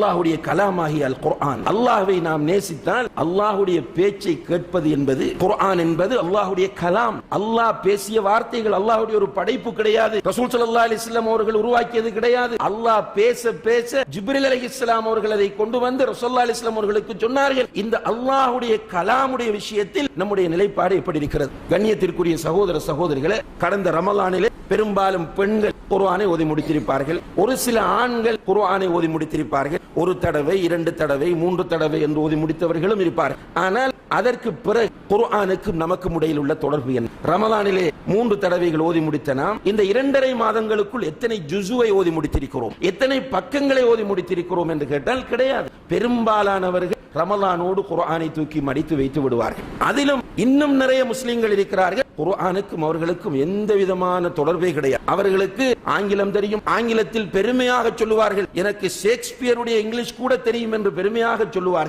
அல்லாஹுடைய கலாமாகி அல் குர்ஆன். அல்லாஹ்வை நாம் நேசித்தால் அல்லாஹுடைய பேச்சை கேட்பது என்பது குர்ஆன் என்பது அல்லாஹுடைய கலாம். அல்லாஹ் பேசிய வார்த்தைகள் அல்லாஹுடைய ஒரு படைப்பு கிடையாது. ரசூல் சல்லா அலிஸ்லாம் அவர்கள் உருவாக்கியது கிடையாது. அல்லாஹ் பேச பேச ஜிப்ரில் அலி இஸ்லாம் அவர்கள் அதை கொண்டு வந்து ரசோல்லா அலிஸ்லாம் அவர்களுக்கு சொன்னார்கள். இந்த அல்லாஹுடைய கலாமுடைய விஷயத்தில் நம்முடைய நிலைப்பாடு எப்படி இருக்கிறது? கண்ணியத்திற்குரிய சகோதர சகோதரிகளை கடந்த ரமலானிலே பெரும்பாலும் பெண்கள் குர்ஆனை ஓதி முடித்திருப்பார்கள். ஒரு சில ஆண்கள் குர்ஆனை ஓதி முடித்திருப்பார்கள். ஒரு தடவை இரண்டு தடவை மூன்று தடவை என்று ஓதி முடித்தவர்களும் இருப்பார்கள். ஆனால் அதற்கு பிறகு குர்ஆனுக்கும் நமக்கும் இடையில் உள்ள தொடர்பு என்ன? ரமதானிலே மூன்று தடவைகள் ஓதி முடித்த நாம் இந்த இரண்டரை மாதங்களுக்குள் எத்தனை ஜுசுவை ஓதி முடித்திருக்கிறோம்? எத்தனை பக்கங்களை ஓதி முடித்திருக்கிறோம் என்று கேட்டால் கிடையாது. பெரும்பாலானவர்கள் ரமலானோடு குர்ஆனை தூக்கி மடித்து வைத்து விடுவார்கள். அதிலும் இன்னும் நிறைய முஸ்லிம்கள் இருக்கிறார்கள். குர்ஆனுக்கும் அவர்களுக்கும் எந்த விதமான தொடர்பே கிடையாது. அவர்களுக்கு ஆங்கிலம் தெரியும். ஆங்கிலத்தில் பெருமையாக சொல்லுவார்கள். எனக்கு ஷேக்ஸ்பியருடைய இங்கிலீஷ் கூட தெரியும் என்று பெருமையாக சொல்லுவார்கள்.